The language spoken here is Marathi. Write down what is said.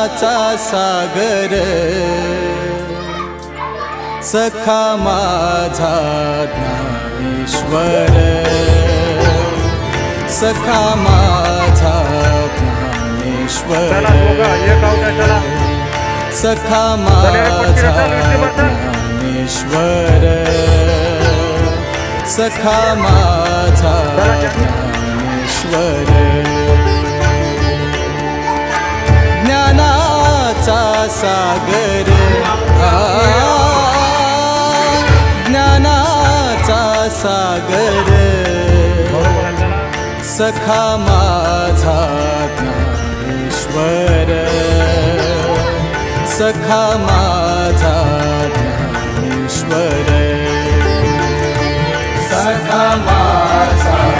सागर. सखा माझा ज्ञानेश्वर. सखा माझा ज्ञानेश्वर. सखा माझा. ज्ञानेश्वर. सखा माझा. ज्ञानेश्वर. सागर. ज्ञानाचा सागर. सखा माझा ज्ञानेश्वर. सखा माझा ज्ञानेश्वर. सखा माझा